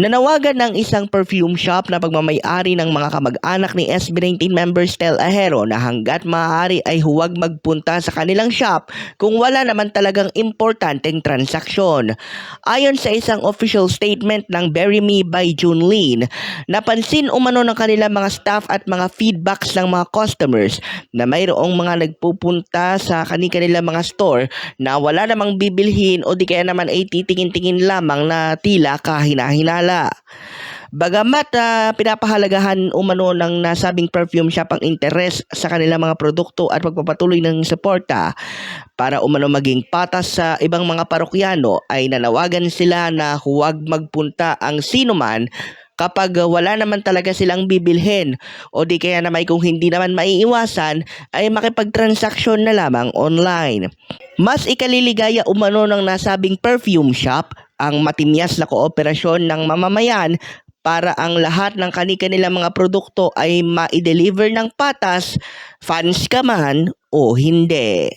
Nanawagan ng isang perfume shop na pagmamayari ng mga kamag-anak ni SB19 member Stel Ahero na hanggat maaari ay huwag magpunta sa kanilang shop kung wala naman talagang importanteng transaksyon. Ayon sa isang official statement ng Bury Me by June Lin, napansin umano ng kanilang mga staff at mga feedbacks ng mga customers na mayroong mga nagpupunta sa kanilang mga store na wala namang bibilhin o di kaya naman ay titingin-tingin lamang na tila kahina-hinala. Bagamat ah, pinapahalagahan umano ng nasabing perfume shop ang interes sa kanilang mga produkto at pagpapatuloy ng suporta para umano maging patas sa ibang mga parokyano ay nanawagan sila na huwag magpunta ang sinuman kapag wala naman talaga silang bibilhin o di kaya naman kung hindi naman maiiwasan ay makipagtransaksyon na lamang online. Mas ikaliligaya umano ng nasabing perfume shop ang matinyas na kooperasyon ng mamamayan para ang lahat ng kani-kanilang mga produkto ay ma-deliver ng patas, fans ka man o hindi.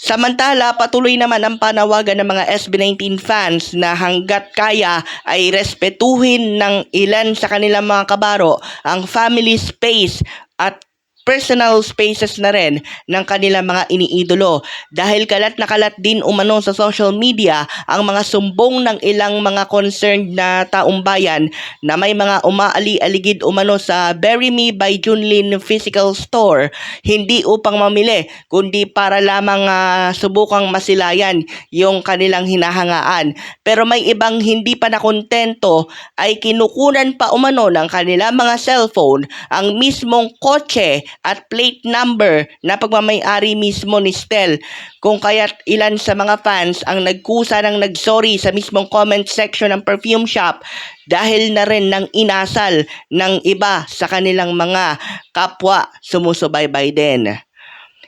Samantala, patuloy naman ang panawagan ng mga SB19 fans na hanggat kaya ay respetuhin ng ilan sa kanilang mga kabaro ang family space at personal spaces na rin ng kanilang mga iniidolo. Dahil kalat na kalat din umano sa social media ang mga sumbong ng ilang mga concerned na taong bayan na may mga umaali-aligid umano sa Bury Me by Junlin physical store. Hindi upang mamili kundi para lamang ah, subukang masilayan yung kanilang hinahangaan. Pero may ibang hindi pa nakontento ay kinukunan pa umano ng kanilang mga cellphone ang mismong kotse at plate number na pagmamayari mismo ni Stel. Kung kaya't ilan sa mga fans ang nagkusa ng nagsorry sa mismong comment section ng perfume shop dahil na rin ng inasal ng iba sa kanilang mga kapwa sumusubaybay din.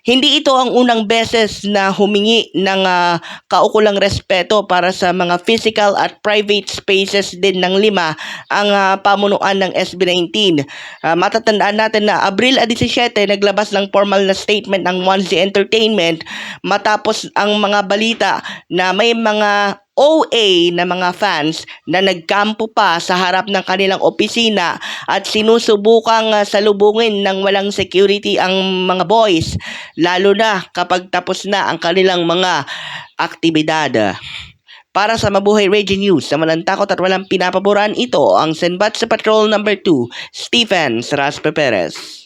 Hindi ito ang unang beses na humingi ng ah, kaukulang respeto para sa mga physical at private spaces din ng lima ang ah, pamunuan ng SB19. Ah, matatandaan natin na Abril 17 naglabas ng formal na statement ng Onesie Entertainment matapos ang mga balita na may mga OA na mga fans na nagkampo pa sa harap ng kanilang opisina at sinusubukang ah, salubungin ng walang security ang mga boys lalo na kapag tapos na ang kanilang mga aktibidad. Para sa Mabuhay Radio News na walang takot at walang pinapaboran ito ang Senbat sa Patrol number 2, Stephen Saraspe Perez.